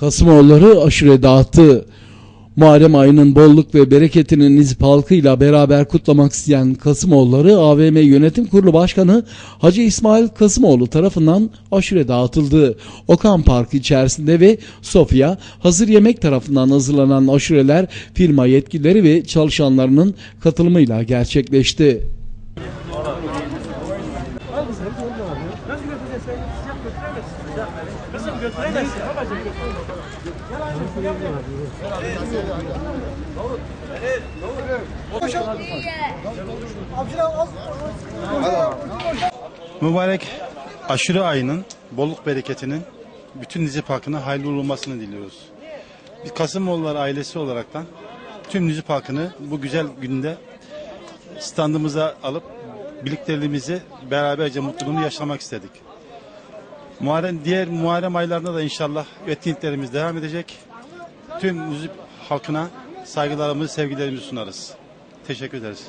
Kasımoğulları aşure dağıttı. Muharrem ayının bolluk ve bereketinin Nizip halkıyla beraber kutlamak isteyen Kasımoğulları AVM Yönetim Kurulu Başkanı Hacı İsmail Kasımoğlu tarafından aşure dağıtıldı. Okan Parkı içerisinde ve Sofya hazır yemek tarafından hazırlanan aşureler firma yetkilileri ve çalışanlarının katılımıyla gerçekleşti. Mübarek aşure ayının bolluk bereketinin bütün Nizip halkına hayırlı olmasını diliyoruz. Biz Kasımoğulları ailesi olaraktan tüm Nizip halkını bu güzel günde standımıza alıp birlikteliğimizi beraberce mutluluğunu yaşamak istedik. Muharrem, diğer Muharrem aylarında da inşallah etkinliklerimiz devam edecek. Tüm Nizip halkına saygılarımızı, sevgilerimizi sunarız. Teşekkür ederiz.